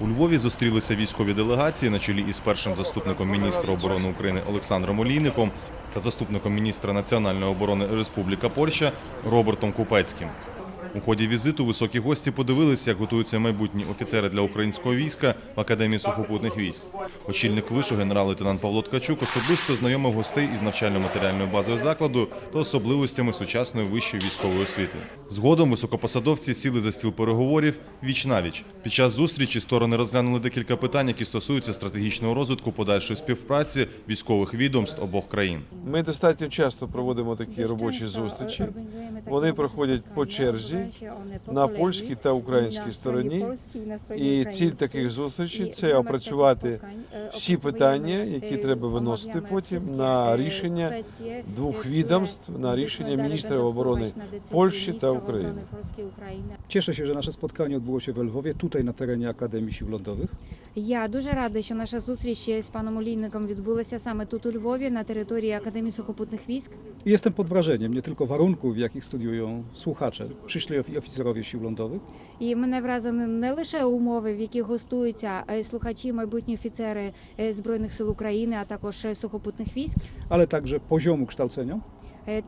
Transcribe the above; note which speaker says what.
Speaker 1: У Львові зустрілися військові делегації на чолі із першим заступником міністра оборони України Олександром Олійником та заступником міністра національної оборони Республіка Польща Робертом Купецьким. У ході візиту високі гості подивилися, як готуються майбутні офіцери для українського війська в Академії сухопутних військ. Очільник вишу генерал-лейтенант Павло Ткачук особисто знайомив гостей із навчально-матеріальною базою закладу та особливостями сучасної вищої військової освіти. Згодом високопосадовці сіли за стіл переговорів віч навіч. Під час зустрічі сторони розглянули декілька питань, які стосуються стратегічного розвитку подальшої співпраці військових відомств обох країн.
Speaker 2: Ми достатньо часто проводимо такі робочі зустрічі. Вони проходять по черзі на польській та українській стороні. І ціль таких зустрічей це опрацювати всі питання, які треба виносити потім на рішення двох відомств, на рішення міністрів оборони Польщі та України.
Speaker 3: Cieszę się, że nasze spotkanie odbyło się w Lwowie, tutaj na terenie Akademii Sił Lądowych.
Speaker 4: Я дуже рада, що наша зустріч з паном Олійником відбулася саме тут у Львові, на території Академії сухопутних військ.
Speaker 3: Jestem pod wrażeniem nie tylko warunków, w jakich studiują słuchacze, przyszli ofi- oficerowie Sił Lądowych,
Speaker 4: І мене вразили не лише умови, в яких гостуються е, слухачі, майбутні офіцери е, збройних сил України, а також е, сухопутних військ,
Speaker 3: ale także poziomu kształcenia